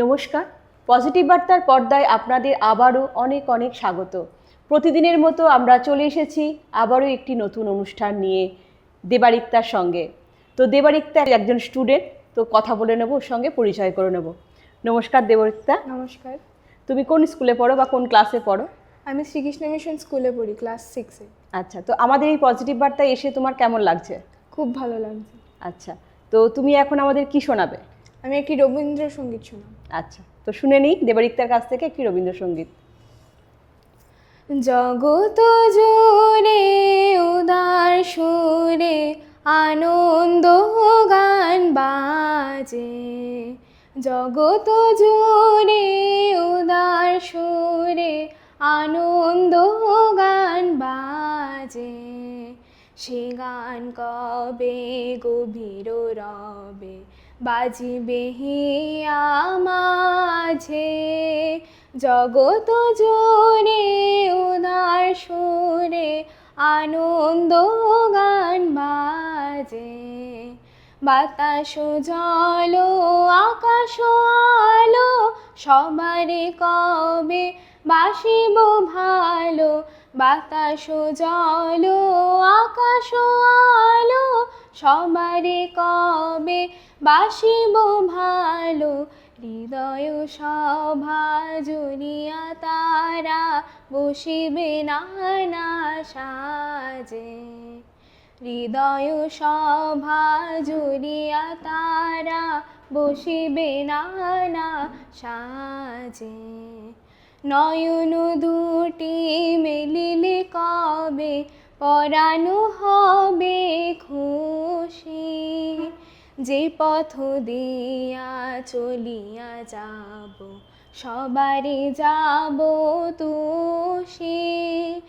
নমস্কার। পজিটিভ বার্তার পর্দায় আপনাদের আবারও অনেক অনেক স্বাগত। প্রতিদিনের মতো আমরা চলে এসেছি আবারও একটি নতুন অনুষ্ঠান নিয়ে দেবারিক্তার সঙ্গে। তো দেবারিক্তা একজন স্টুডেন্ট তো কথা বলে নেব ওর সঙ্গে পরিচয় করে নেব। নমস্কার দেবরিক্তা। নমস্কার। তুমি কোন স্কুলে পড়ো বা কোন ক্লাসে পড়ো? আমি শ্রীকৃষ্ণ মিশন স্কুলে পড়ি ক্লাস সিক্সে আচ্ছা তো আমাদের এই পজিটিভ বার্তায় এসে তোমার কেমন লাগছে? খুব ভালো লাগছে। আচ্ছা তো তুমি এখন আমাদের কি শোনাবে? আমি একটি রবীন্দ্রসঙ্গীত শুনাম আচ্ছা তো শুনে নিই দেবারিক্তার কাছ থেকে একটি রবীন্দ্রসঙ্গীত। জগত জুড়ে উদার সুরে আনন্দ গান বাজে। জগত জুড়ে উদার সুরে আনন্দ গান বাজে। সে গান কবে গভীর রবে বাজিবে হিয়া মাঝে জগত জোরে উদার সুরে আনন্দ গান বাজে। বাতাস জল, আকাশ আলো, সবারে কবে বাসিব ভালো? বাতাস জল আকাশ আলো, সবারে কবে বাসিব ভালো? হৃদয় সভা জুড়িয়া তারা বসিবে নানা সাজে। হৃদয় সভা জুড়িয়া তারা বসিবে নানা সাজে। নয়ন দুটি মেলিলে কবে? পরানো হবে খুশি। যে পথ দিয়া চলিয়া যাব, সবারে যাব তুষি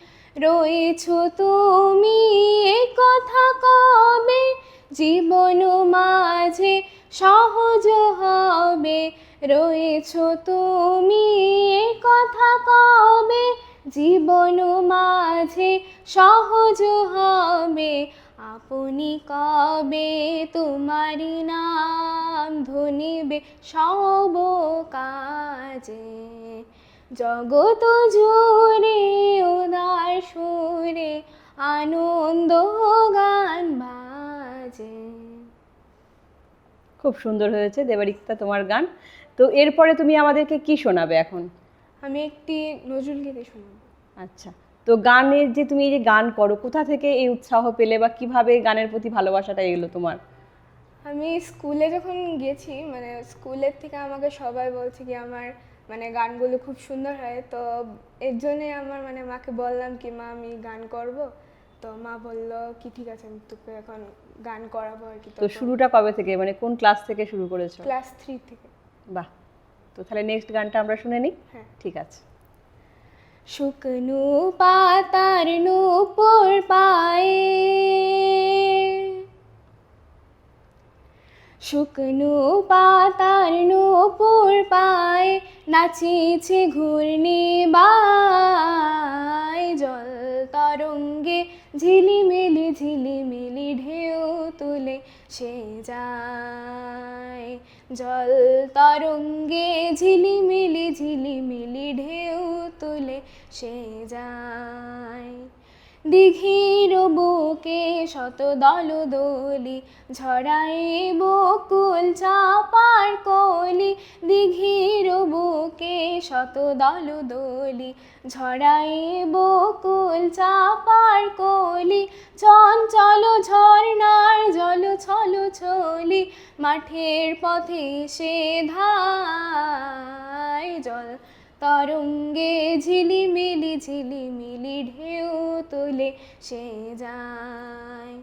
রয়েছ তুমি এ কথা কবে? জীবন মাঝে সহজ হবে। রয়েছ তুমি এ কথা কবে? জীবন মাঝে সহজ হবে। আপনি কবে তোমারি নাম ধনিবে সব কাজে? জগত জুড়ে উদার সুরে আনন্দ গান বাজে। খুব সুন্দর হয়েছে দেবারিক্তা তোমার গান। তো এরপরে তুমি আমাদেরকে কি শোনাবে এখন? আমি একটি নজরুল গীতি শোনাবো। আচ্ছা তো গানের যে তুমি এই যে গান করো কোথা থেকে এই উৎসাহ পেলে বা কীভাবে গানের প্রতি ভালোবাসাটা এলো তোমার? আমি স্কুলে যখন গেছি মানে স্কুলের থেকে আমাকে সবাই বলছে কি আমার মানে গানগুলো খুব সুন্দর হয়। তো এর জন্যে আমার মানে মাকে বললাম কি মা আমি গান করব। তো মা বলল কি ঠিক আছে আমি তোকে এখন গান করাবো আর কি। তো শুরুটা কবে থেকে? মানে কোন ক্লাস থেকে শুরু করেছ? ক্লাস থ্রি থেকে। বাহ! তো তাহলে নেক্সট গানটা আমরা শুনে নিই? হ্যাঁ। ঠিক আছে। শুকনো পাতার নূপুর পায়ে শুকনো পাতার নূপুর পায়ে নাচিছে ঘূর্ণি বাই, জল তরঙ্গে ঝিলিমিলি ঝিলিমিলি ঢেউ তুলে সে যায়। জল তরঙ্গে ঝিলিমিলি ঝিলিমিলি ঢেউ তুলে সে যায়। দিঘির বুকে শত দল দলি ঝড়াই বকুল চাপার কলি, দিঘির বুকে শত দল দলি ঝড়াই বকুল চাপার কলি, চঞ্চল ঝর্ণার জল ছল ছলি, মাঠের পথে সে ধায় জল তরঙ্গে ঝিলিমিলি ঝিলিমিলি ঢেউ তোলে সে যায়।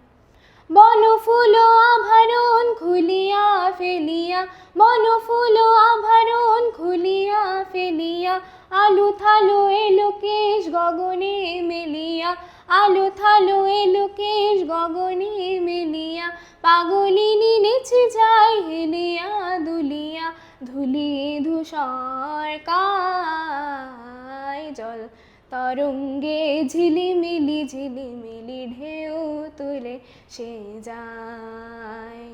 বনফুল আভরণ খুলিয়া ফেলিয়া, বনফুল আভরণ খুলিয়া ফেলিয়া আলু থালো এলো কেশ গগনে মেলিয়া আলো থালো এলো কেশ গগনে মেলিয়া পাগলিনী নেচে যায় হেলিয়া দুলিয়া, ধুলি ধূসর কায় জল, তরঙ্গে ঝিলিমিলি ঝিলিমিলি ঢেউ তুলে সে যায়।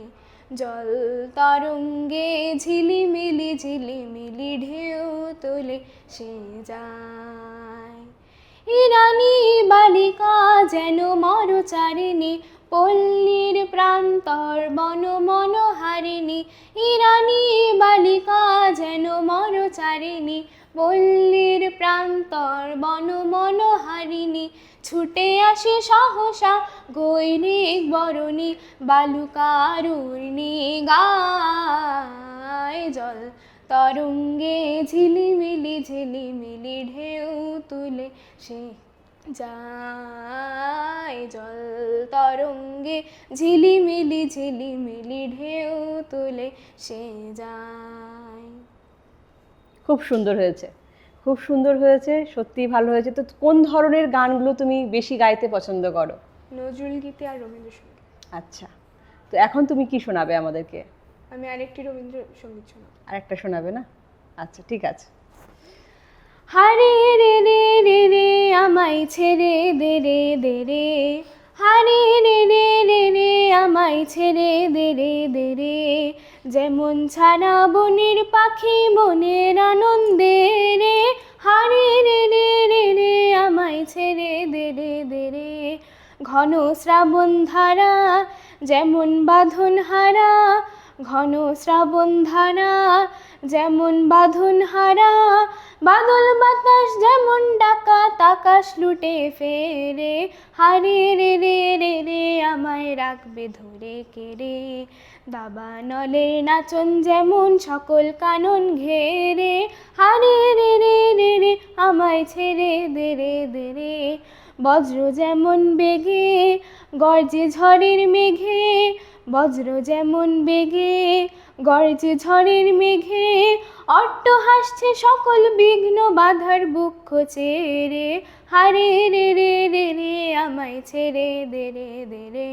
জল, তরঙ্গে ঝিলিমিলি ঝিলিমিলি ঢেউ তুলে সে যায়। ইরানি বালিকা যেন মরচারিণী, পল্লীর প্রান্তর বন মনোহারিণী ইরানি বালিকা যেন মরচারিণী, পল্লীর প্রান্তর বন মনোহারিণী ছুটে আসে সহসা গৈরিক বরণী বালুকারুর্ণী গায় জল। তরঙ্গে ঝিলিমিলি ঝিলিমিলি ঢেউ তুলে সে যায় জল। তরঙ্গে ঝিলিমিলি ঝিলিমিলি ঢেউ তুলে সে যায়। খুব সুন্দর হয়েছে। খুব সুন্দর হয়েছে সত্যিই ভালো হয়েছে। তো কোন ধরনের গানগুলো তুমি বেশি গাইতে পছন্দ করো? নজরুল গীতি আর রবীন্দ্রসঙ্গীত। আচ্ছা। তো এখন তুমি কি শোনাবে আমাদেরকে? আমি আরেকটি রবীন্দ্রসঙ্গীত শোনাব। আরেকটা শোনাবে না? আচ্ছা ঠিক আছে। হারে রে রে রে রে আমায় ছেড়ে দে রে দে রে। হারে রে রে রে রে আমায় ছেড়ে দে রে দে রে। যেমন ছাড়া বনের পাখি মনের আনন্দে রে। হারে রে রে রে রে আমায় ছেড়ে দে রে দে রে। ঘন শ্রাবণ ধারা যেমন বাঁধন হারা ঘন শ্রাবণ ধারা, যেমন বাঁধন হারা, বাদল বাতাস যেমন ডাকাত আকাশ লুটে ফেরে, হারে রে রে রে রে, আমায় রাখবে ধরে কেড়ে দাবা নলের নাচন যেমন সকল কানন ঘেরে, হারে রে রে রে রে, আমায় ছেড়ে দে রে দে রে। বজ্র যেমন বেগে, গর্জে ঝড়ের মেঘে, বজ্র যেমন বেগে, গর্জে ঝড়ের মেঘে, অট্ট হাসছে সকল বিঘ্ন বাধার বুক চেরে হারে রে রে রে রে, আমায় ছেড়ে দে রে দে রে।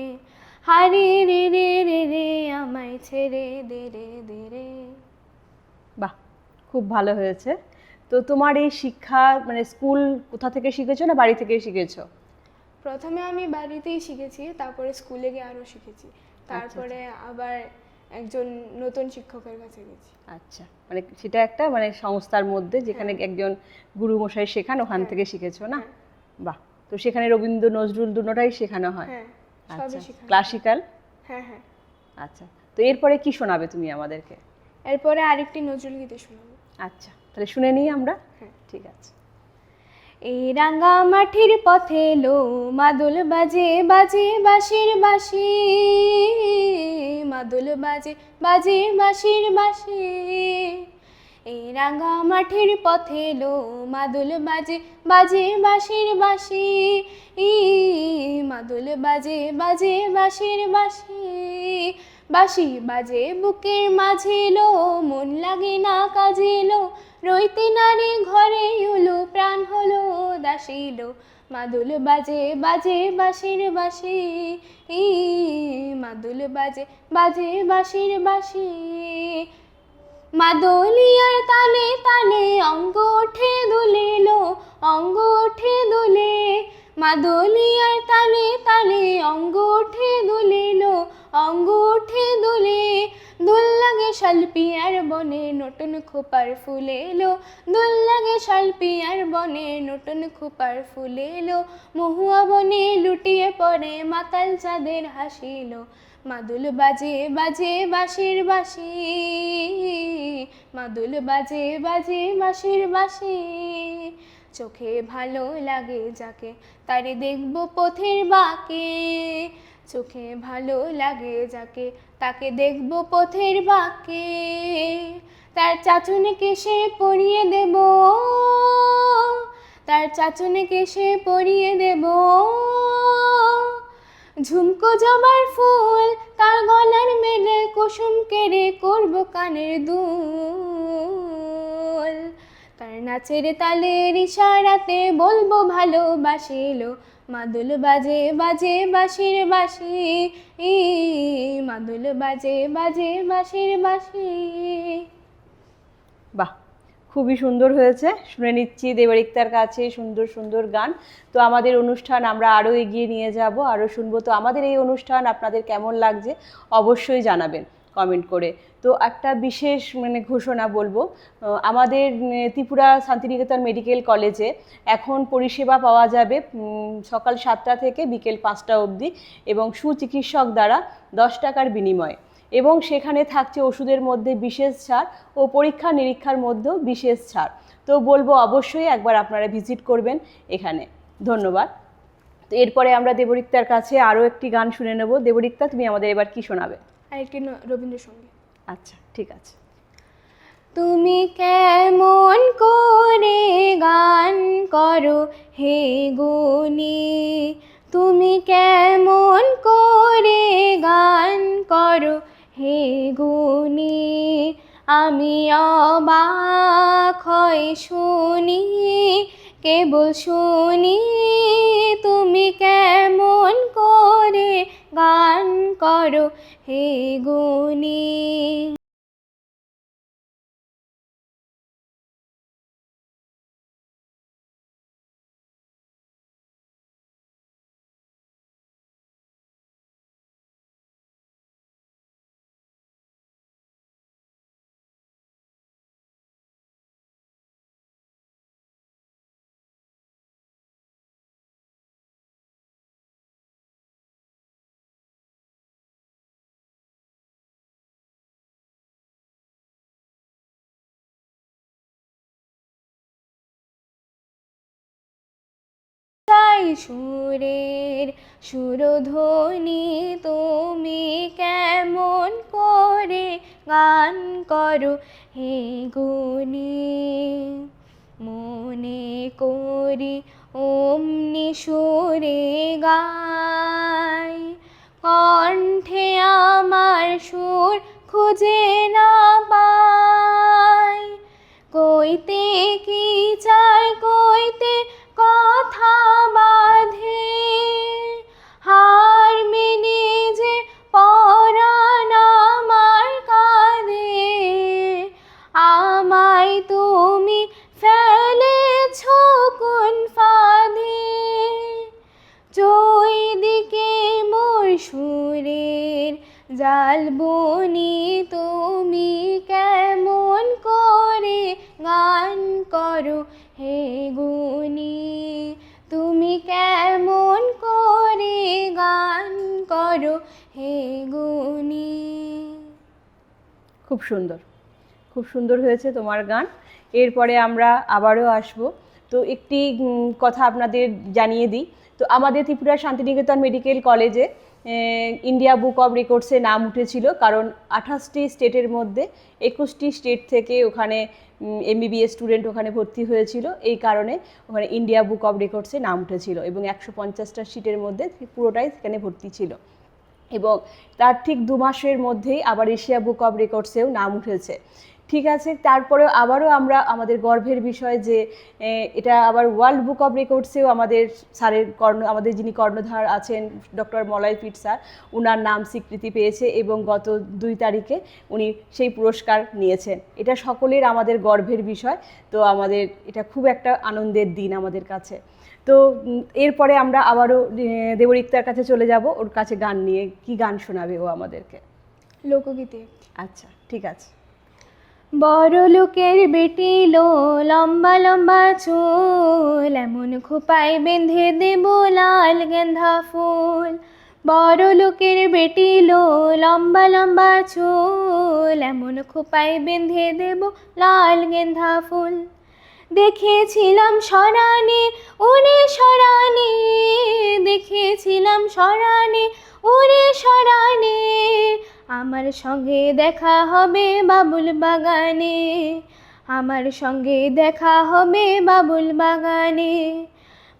হারে রে রে রে রে, আমায় ছেড়ে দে রে দে রে। বাহ, খুব ভালো হয়েছে। তো তোমার এই শিক্ষা মানে স্কুল কোথা থেকে শিখেছো না বাড়ি থেকে শিখেছো? প্রথমে আমি বাড়িতেই শিখেছি তারপরে স্কুলে গিয়ে আরও শিখেছি। তারপরে আবার একজন নতুন শিক্ষকের কাছে গেছি। আচ্ছা মানে সেটা একটা মানে সংস্থার মধ্যে যেখানে একজন গুরু মশাই শেখান ওখান থেকে শিখেছো না? হ্যাঁ। বাহ তো সেখানে রবীন্দ্র নজরুল দুটোটাই শেখানো হয়? হ্যাঁ আচ্ছা ক্লাসিক্যাল হ্যাঁ। হ্যাঁ আচ্ছা তো এরপরে কি শোনাবে তুমি আমাদেরকে? এরপরে আরেকটি নজরুল গীতি শোনাবো। আচ্ছা তাহলে শুনে নিই আমরা। হ্যাঁ। ঠিক আছে। এই রাঙ্গা মাটির পথে লো মাদুল বাজে বাজে বাঁশির বাঁশি। মাদুল বাজে বাজে বাঁশির বাঁশি। এই রাঙ্গা মাটির পথে লো মাদুল বাজে বাজে বাঁশির বাঁশি। ই, মাদুল বাজে বাজে বাঁশির বাঁশি। বাঁশি বাজে বুকের মাঝে লো মন লাগে না কাজে লো রইতে নারী ঘরে হলো প্রাণ হলো দাসিলো মাদুল বাজে বাজে বাঁশির বাঁশি। ই, মাদুল বাজে বাজে বাঁশির বাঁশি। মাদলিয়ার তালে তালে অঙ্গ ওঠে দুলেলো, অঙ্গ ওঠে দুলে মাদলিয়ার তালে তালে অঙ্গ ওঠে দুলেলো অঙ্গ ওঠে দুলে, দুল লাগে শালপিয়ার বনে, নতুন খোপার ফুল এলো। দুল লাগে শালপিয়ার বনে, নতুন খোপার ফুল এলো। মহুয়া বনে লুটিয়ে পড়ে, মাতাল চাঁদের হাসিলো মাদুল বাজে বাজে বাঁশির বাঁশি। মাদুল বাজে বাজে বাঁশির বাঁশি। চোখে ভালো লাগে যাকে, তারে দেখব পথের বাঁকে। চোখে ভালো লাগে যাকে, তাকে দেখব পথের বাঁকে। তার চাচুনিকে সে পরিয়ে দেব। তার চাচুনিকে সে পরিয়ে দেব। ঝুমকো জবার ফুল, তার গলার মেলে কুসুম কেড়ে করব কানের দুল। তার নাচের তালের ইশারাতে বলব ভালোবাসিলো মাদুল বাজে বাজে বাঁশির বাঁশি। ই মাদুল বাজে বাজে বাঁশির বাঁশি। বাহ, খুবই সুন্দর হয়েছে। শুনে নিচ্ছি দেবারিক্তার কাছে সুন্দর সুন্দর গান। তো আমাদের অনুষ্ঠান আমরা আরও এগিয়ে নিয়ে যাব, আরও শুনব। তো আমাদের এই অনুষ্ঠান আপনাদের কেমন লাগছে অবশ্যই জানাবেন কমেন্ট করে। তো একটা বিশেষ মানে ঘোষণা বলব। আমাদের ত্রিপুরা শান্তিনিকেতন মেডিকেল কলেজে এখন পরিষেবা পাওয়া যাবে সকাল সাতটা থেকে বিকেল পাঁচটা অবধি এবং সুচিকিৎসক দ্বারা দশ টাকার বিনিময়ে। এবং সেখানে থাকছে ওষুধের মধ্যে বিশেষ ছাড় ও পরীক্ষা নিরীক্ষার মধ্যেও বিশেষ ছাড়। তো বলব অবশ্যই একবার আপনারা ভিজিট করবেন এখানে। ধন্যবাদ। তো এরপরে আমরা দেবরিক্তার কাছে আরও একটি গান শুনে নেব। দেবরিক্তা, তুমি আমাদের এবার কি শোনাবে? আর একটি রবীন্দ্রসঙ্গীত। আচ্ছা ঠিক আছে। তুমি কেমন করে গান করো হে গুনি তুমি কেমন করে গান করো হে গুনি আমি অবাক হয় শুনি কেবল শুনি তুমি কেমন করে গান করো হে গুনি তাই সুরের সুরধ্বনি তুমি কেমন করে গান করো হে গুনি মনে করি অমনি সুরে গাই। কণ্ঠে আমার সুর খুঁজে না পাই। কইতে কি হে গুনি খুব সুন্দর খুব সুন্দর হয়েছে তোমার গান। এরপরে আমরা আবারও আসব। তো একটি কথা আপনাদের জানিয়ে দিই। তো আমাদের ত্রিপুরা শান্তিনিকেতন মেডিকেল কলেজে ইন্ডিয়া বুক অফ রেকর্ডসে নাম উঠেছিল। কারণ আঠাশটি স্টেটের মধ্যে একুশটি স্টেট থেকে ওখানে এমবিবিএস স্টুডেন্ট ওখানে ভর্তি হয়েছিল। এই কারণে ওখানে ইন্ডিয়া বুক অফ রেকর্ডসে নাম উঠেছিল এবং একশো পঞ্চাশটা সিটের মধ্যে পুরোটাই সেখানে ভর্তি ছিল। এবং তার ঠিক দু মাসের মধ্যেই আবার এশিয়া বুক অব রেকর্ডসেও নাম উঠেছে। ঠিক আছে তারপরেও আবারও আমরা আমাদের গর্ভের বিষয় যে এটা আবার ওয়ার্ল্ড বুক অফ রেকর্ডসেও আমাদের স্যারের কর্ণ আমাদের যিনি কর্ণধার আছেন ডক্টর মলয় পিট স্যার ওনার নাম স্বীকৃতি পেয়েছে এবং গত দুই তারিখে উনি সেই পুরস্কার নিয়েছেন। এটা সকলের আমাদের গর্বের বিষয় তো আমাদের এটা খুব একটা আনন্দের দিন আমাদের কাছে। তো এরপরে আমরা আবারও দেবরিক্তার কাছে চলে যাব ওর কাছে গান নিয়ে কি গান শোনাবে ও আমাদেরকে? লোকগীতি। আচ্ছা ঠিক আছে। বড় লোকের বেটি লো, লম্বা লম্বা চুল, এমন খোপায় বেঁধে দেব লাল গেন্ধা ফুল। বড় লোকের বেটি লো, লম্বা লম্বা চুল, এমন খোপায় বেঁধে দেব লাল গেন্ধা ফুল। দেখেছিলাম সরানে উনি সরানে, দেখেছিলাম সরানে উনি সরানে আমার সঙ্গে দেখা হবে বাবুল বাগানে। আমার সঙ্গে দেখা হবে বাবুল বাগানে।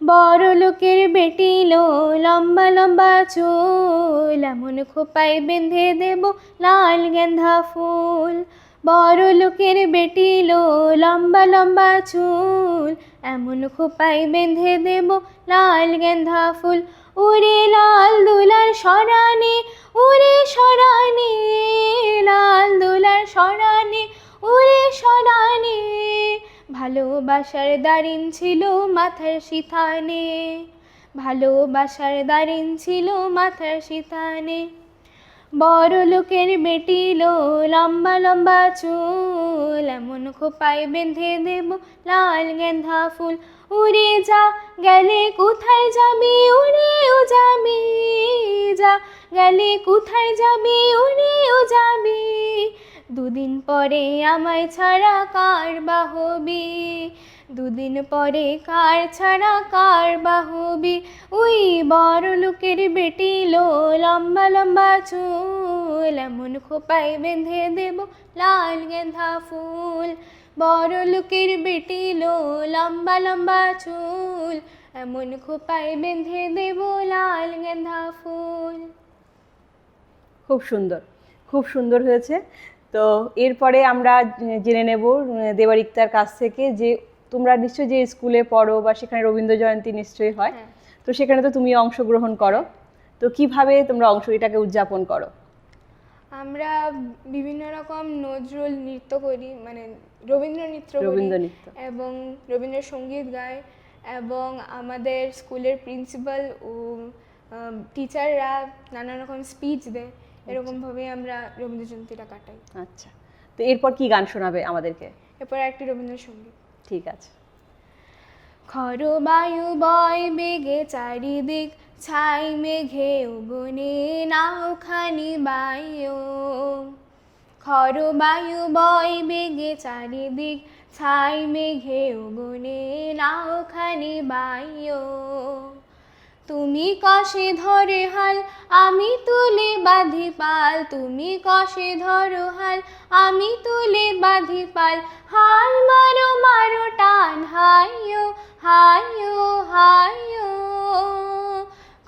বড় লোকের বেটি লো, লম্বা লম্বা চুল। এমন খোপায় বেঁধে দেব লাল গেন্ধা ফুল। বড় লোকের বেটি লম্বা লম্বা চুল। এমন খোপায় বেঁধে দেব লাল গেন্ধা ফুল। উড়ে লাল দুলার সরানে উড়ে সরানে, লাল দুলার সরানে উড়ে সরানে। ভালোবাসার দারিন ছিল মাথার সিথানে ভালোবাসার দারিন ছিল মাথার সিথানে বড় লোকের লো লম্বা লম্বা চুল। এমন খোপায় বেঁধে দেব লাল গেন্ধা ফুল। উড়ে যা, গেলে কোথায় যাবি? উড়েও যাবি যা। গেলে কোথায় যাবি? উড়েও যাবি। দুদিন পরে আমায় ছাড়া কার বাহবি? দুদিন পরে কার ছাড়া কার বাহুবি? ওই বড় লোকের বেটি লো, লম্বা লম্বা চুল, এমন খোপায় বেঁধে দেব লাল গেঁধা ফুল। বড় লোকের বেটি লো, লম্বা লম্বা চুল, এমন খোপায় বেঁধে দেব লাল গেঁধা ফুল। খুব সুন্দর খুব সুন্দর হয়েছে। তো এরপরে আমরা জেনে নেব দেবারিক্তার কাছ থেকে যে তোমরা নিশ্চয়ই যে স্কুলে পড়ো বা সেখানে রবীন্দ্র জয়ন্তী নিশ্চয়ই হয় হ্যাঁ। তো সেখানে তো তুমি অংশগ্রহণ করো। তো কীভাবে তোমরা অংশ এটাকে উদযাপন করো? আমরা বিভিন্ন রকম নজরুল নৃত্য করি মানে রবীন্দ্র নৃত্য রবীন্দ্র নৃত্য। এবং রবীন্দ্রসঙ্গীত গাই এবং আমাদের স্কুলের প্রিন্সিপাল ও টিচাররা নানা রকম স্পিচ দেয়। এরকমভাবে আমরা রবীন্দ্র জয়ন্তীটা কাটাই। আচ্ছা। তো এরপর কি গান শোনাবে আমাদেরকে? এরপর একটি রবীন্দ্রসঙ্গীত। ঠিক আছে। খর বায়ু বেগে চারিদিক ছাই মেঘে উগুনে নাওখানি বায়ু। খর বায়ু বেগে চারিদিক ছাই মেঘে উগুনে নাওখানি বায়ু। তুমি কষে ধরে হাল, আমি তুলে বাঁধি পাল। তুমি কষে ধরো হাল, আমি তুলে বাঁধি পাল। হাল মারো মারো, টান হাইও হাইও হাইও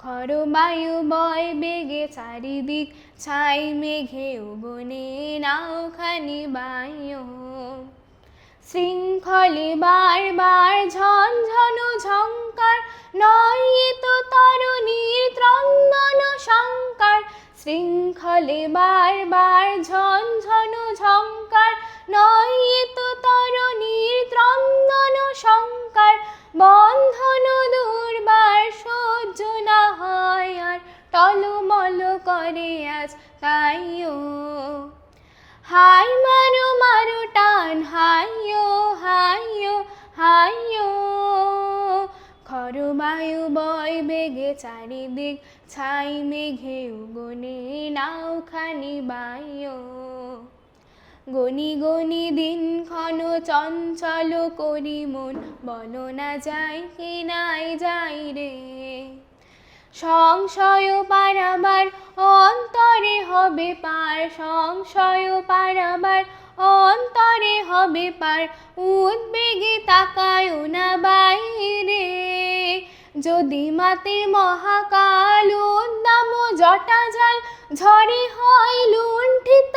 খর বায়ু বেগে চারিদিক, ছাই মেঘে উবনে নাওখানি বায়ু। শৃঙ্খলে বারবার ঝনঝন ঝঙ্কার নয় এ তো তরুণীর ত্রন্দন শঙ্কার, শৃঙ্খলে বারবার ঝনঝন ঝঙ্কার। নয় এ তো তরুণীর ত্রন্দন শঙ্কার, বন্ধন দুর্বার সহ্য না হয় আর টলমল করে আজ তাইও। হাই মারো মারো টান হাইও হাইও হাইও খর বায়ু বয় বেগে চারিদিক ছাই মেঘে উগনে নাওখানি বায়ু। গনি গনি দিন ক্ষণ চঞ্চল করি মন, বলো না যাই কি নাই যাই রে। সংশয় পারাবার অন্তরে হবে পার, সংশয় পারাবার অন্তরে হবে পার, উদ্বেগে তাকায় না বাইরে। যদি মাতে মহাকাল, উদ্দাম জটা জাল, ঝড়ে হয় লুণ্ঠিত,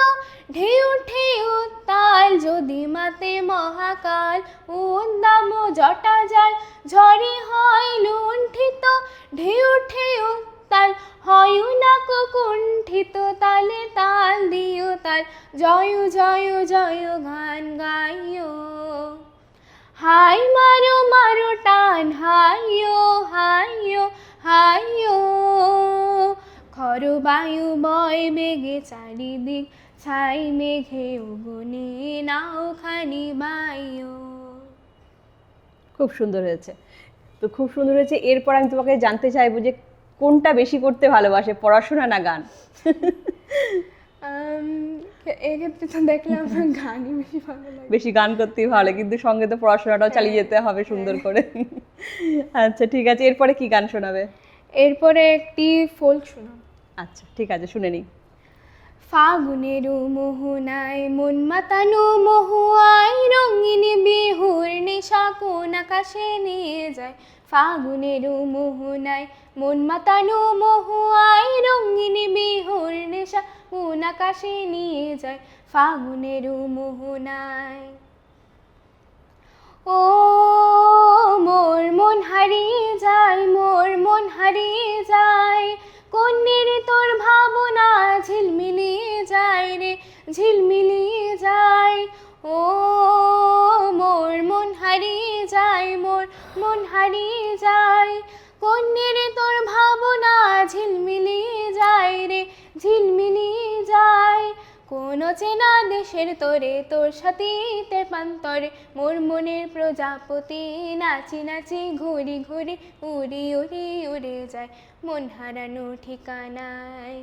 ঢেউ ঢেউ তাল। যদি মাতে মহাকাল, উদ্দাম জটা জাল, ঝড়ে হয় লুণ্ঠিত, ঢেউ ঢেউ তাল। হয় না কুণ্ঠিত তালে তাল দিও তাল। জয় জয় জয় গান গাইও। হাই মারো মারো টান হাইও হাইও হাইও খর বায়ু বেগে চারিদিক, ছাই মেঘে উগুনে নাওখানি বায়ু খুব সুন্দর হয়েছে। তো খুব সুন্দর হয়েছে। এরপর আমি তোমাকে জানতে চাইব যে কোনটা বেশি করতে ভালোবাসে পড়াশোনা না গান? এক্ষেত্রে তো দেখলে আমার গানই বেশি ভালো লাগে। বেশি গান করতেই ভালো কিন্তু সঙ্গে তো পড়াশোনাটাও চালিয়ে যেতে হবে সুন্দর করে। আচ্ছা ঠিক আছে এরপরে কি গান শোনাবে? এরপরে একটি ফোল্ক শোনাম আচ্ছা ঠিক আছে শুনে নিই। ফাগুনের মোহনায় মন মাতানো মহুয়ায় রঙিন বিহুর নেশা কোন আকাশে নিয়ে যায়? ফাগুনের মোহনায় মন মাতানো মহুয়ায় রঙিন বিহুর নেশা কোন আকাশে নিয়ে যায় ফাগুনের মোহনায় ও মোর মন হারিয়ে যায় মোর মন হারিয়ে যায় কন্যের তোর ভাবনা ঝিলমিলিয়ে যায় রে ঝিলমিলিয়ে যায় ও মোর, মন হারিয়ে যায় মোর, মন হারিয়ে যায়। কন্যের তোর ভাবনা ঝিলমিলিয়ে যায় রে ঝিলমিলিয়ে কোন চেনা দেশের তোরে, তোর সাথীতে পান্তরে মোর মনের প্রজাপতি নাচি নাচি ঘুরি ঘুরি, উড়ি উড়ি উড়ে যায়। মন হারানো ঠিকানায়।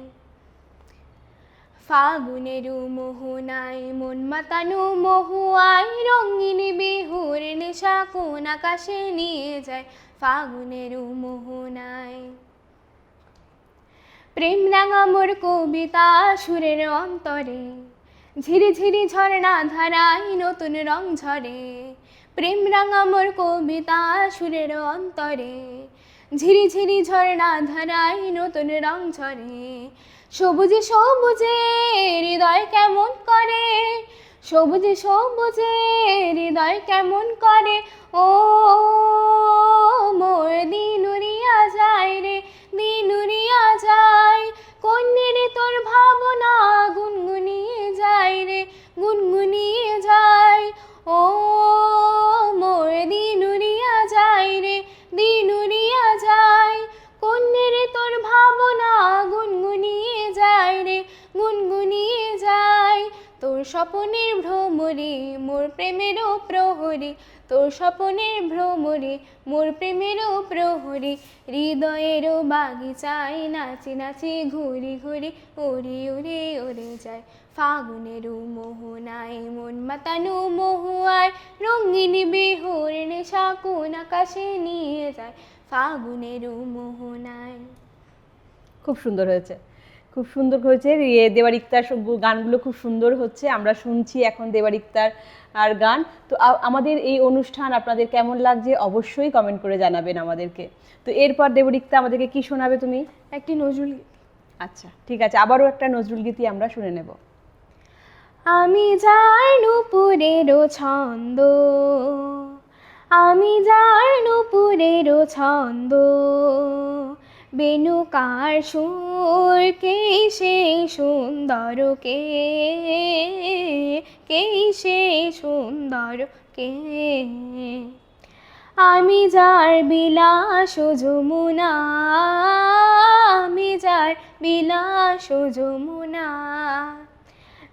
ফাগুনের মোহনায় মন মাতানো মহুয়ায়, রঙিন বিহুর নেশা কোন আকাশে নিয়ে যায় ফাগুনের মোহনায়। প্রেম রাঙা মোর কবিতা সুরের অন্তরে ঝিরি ঝিরি ঝর্ণা ধারায় নতুন রং ঝরে। প্রেম রাঙা মোর কবিতা সুরের অন্তরে ঝিরি ঝিরি ঝর্ণা ধারায় নতুন রং ঝরে। সবুজে সবুজে হৃদয় কেমন করে? সবুজে সবুজে হৃদয় কেমন করে? ও মোর দিনুরিয়া যায় রে, দিনুরিয়া যায়। কন্যে রে তোর ভাবনা গুনগুনিয়ে যায় রে, গুনগুনিয়ে যায়। ও মোর দিনুরিয়া যায় রে, দিনুরিয়া যায়। স্বপনের ভ্রমরে, মোর প্রেমেরও প্রহরী, তোর স্বপনের ভ্রমরে, মোর প্রেমেরও প্রহরী হৃদয়েরও বাগিচায় নাচি নাচি ঘুরি ঘুরি উড়ি উড়ি উড়ে যায় ফাগুনেরও মোহনায়, মন মাতানো মহুয়ায়, রঙিন বিহুর নেশা কোন আকাশে নিয়ে যায় ফাগুনেরও মোহনায়। খুব সুন্দর হয়েছে। খুব সুন্দর হয়েছে। ইয়ে দেবারিক্তার সব গানগুলো খুব সুন্দর হচ্ছে। আমরা শুনছি এখন দেবারিক্তার আর গান। তো আমাদের এই অনুষ্ঠান আপনাদের কেমন লাগছে অবশ্যই কমেন্ট করে জানাবেন আমাদেরকে। তো এরপর দেবরিক্তা আমাদেরকে কি শোনাবে তুমি? একটি নজরুল আচ্ছা ঠিক আছে। আবারও একটা নজরুল গীতি আমরা শুনে নেব। আমি যার নুপুরেরও ছন্দ আমি যার নুপুরেরও ছন্দ বেনুকার সুর, কে সে সুন্দর, কে কে সে সুন্দর, কে? আমি যার বিলাস যমুনা, আমি যার বিলাস যমুনা।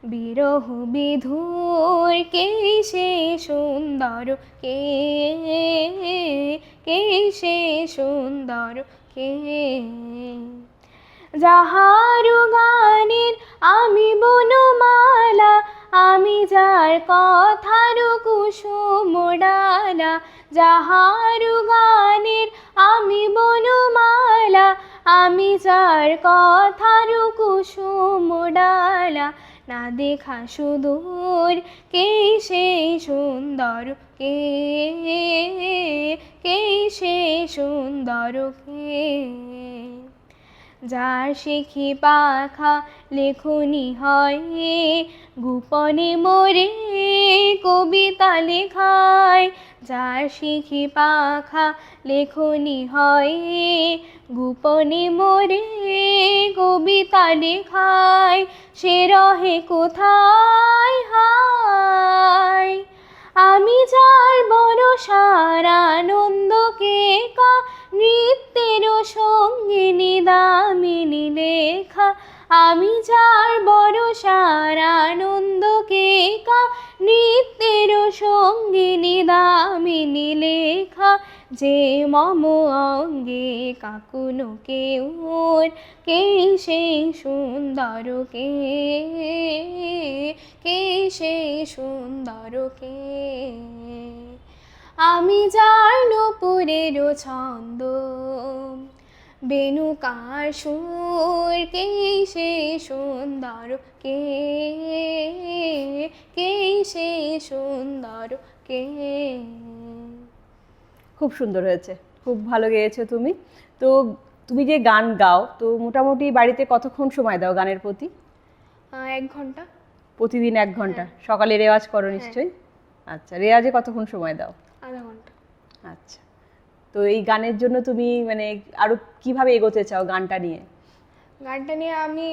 বিরহ বিধুর, কে সে সুন্দর, কে? কে সে সুন্দর কে যাহারু গানের আমি বনমালা, আমি যার কথার কুসুম ডালা, যাহারু গানের আমি বনমালা, আমি যার কথার কুসুম ডালা না দেখা সুদূর কে সে সুন্দর কে কে সে সুন্দর কে যার শিখি পাখা লেখনি হয়, গোপনে মোরে কবিতা লেখায়। যার শিখি পাখা লেখনি হয়, গোপনে মোরে কবিতা লেখায়। সে রহে কোথায় হায়? আমি যার বড় সার সারানন্দকে কা, নৃত্যের সঙ্গিনী দামিনী লেখা আমি যার বড় সারানন্দকে কা, নৃত্যের সঙ্গিনী দামিনী লেখা যে মম অঙ্গে কাকুনো কেউ কে সে সুন্দর কে? কে সে সুন্দর কে? আমি যার নপুরের ছন্দ, বেনুকার সুর, কে সে সুন্দর কে? কে সে সুন্দর কে? খুব সুন্দর হয়েছে। খুব ভালো গেয়েছো তুমি। তো তুমি যে গান গাও তো মোটামুটি বাড়িতে কতক্ষণ সময় দাও গানের প্রতি? এক ঘণ্টা। প্রতিদিন এক ঘণ্টা? সকালে রেওয়াজ করো নিশ্চয়ই? আচ্ছা রেওয়াজে কতক্ষণ সময় দাও? আধা ঘণ্টা। আচ্ছা। তো এই গানের জন্য তুমি মানে আরও কীভাবে এগোতে চাও গানটা নিয়ে? গানটা নিয়ে আমি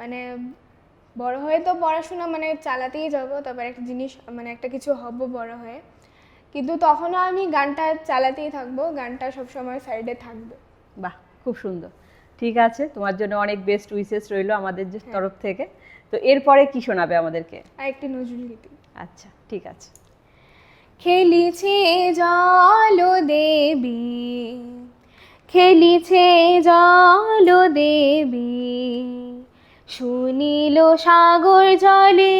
মানে বড় হয়ে তো পড়াশোনা মানে চালাতেই যাব তারপর একটা জিনিস মানে একটা কিছু হব বড় হয়ে। কিন্তু তখনও আমি গানটা চালাতেই থাকব গানটা সবসময় সাইডে থাকবে। বাহ খুব সুন্দর। ঠিক আছে তোমার জন্য অনেক বেস্ট উইসেস রইল আমাদের যে তরফ থেকে। তো এরপরে কি শোনাবে আমাদেরকে? একটি নজরুল গীতি। আচ্ছা ঠিক আছে। খেলিছে জল দেবী খেলিছে জল দেবী শুনিল সাগর জলে।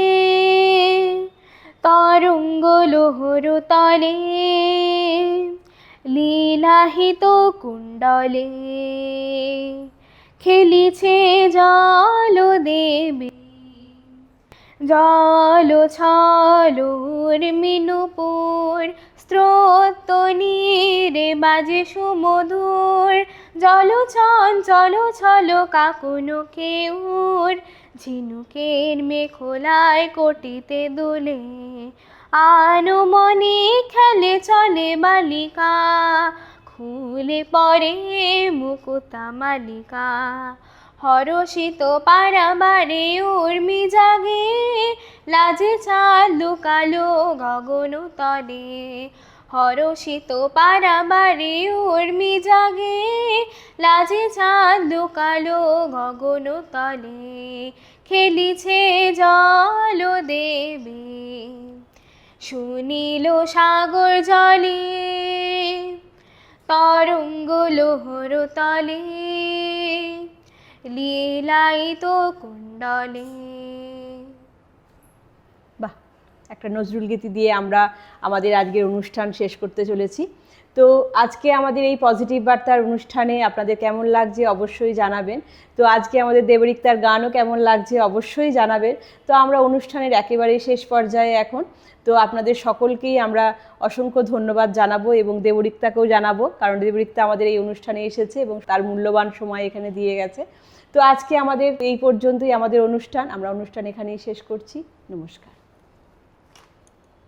তরঙ্গ লোহর তলে লীলাহিত কুণ্ডলে। খেলিছে জল দেবী জল ছলুর মিনুপুর স্রোত নীরে বাজে সুমধুর। জল চঞ্চল ছল কাকুনো কেউর ঝিনুকের মেখোলায় কোটিতে দুলে। আনুমনে খেলে চলে বালিকা। খুলে পড়ে মুকুতা মালিকা। হরষিত পারাবারে উর্মি জাগে, লাজে চাঁদ লুকালো গগন তলে। হরষিত পারাবারে উর্মি জাগে, লাজে চাঁদ লুকালো গগন তলে। খেলিছে জল দেবী, শুনিল সাগর জলে। তরঙ্গ লোহর তলে লীলায়িত কুণ্ডলে। বাহ, একটা নজরুল গীতি দিয়ে আমরা আমাদের আজকের অনুষ্ঠান শেষ করতে চলেছি। তো আজকে আমাদের এই পজিটিভ বার্তার অনুষ্ঠানে আপনাদের কেমন লাগছে অবশ্যই জানাবেন। তো আজকে আমাদের দেবরিক্তার গানও কেমন লাগছে অবশ্যই জানাবেন। তো আমরা অনুষ্ঠানের একেবারে শেষ পর্যায়ে এখন। তো আপনাদের সকলকেই আমরা অসংখ্য ধন্যবাদ জানাব এবং দেবরিক্তাকেও জানাব, কারণ দেবরিক্তা আমাদের এই অনুষ্ঠানে এসেছে এবং তার মূল্যবান সময় এখানে দিয়ে গেছে। তো আজকে আমাদের এই পর্যন্তই আমাদের অনুষ্ঠান, আমরা অনুষ্ঠান এখানেই শেষ করছি। নমস্কার।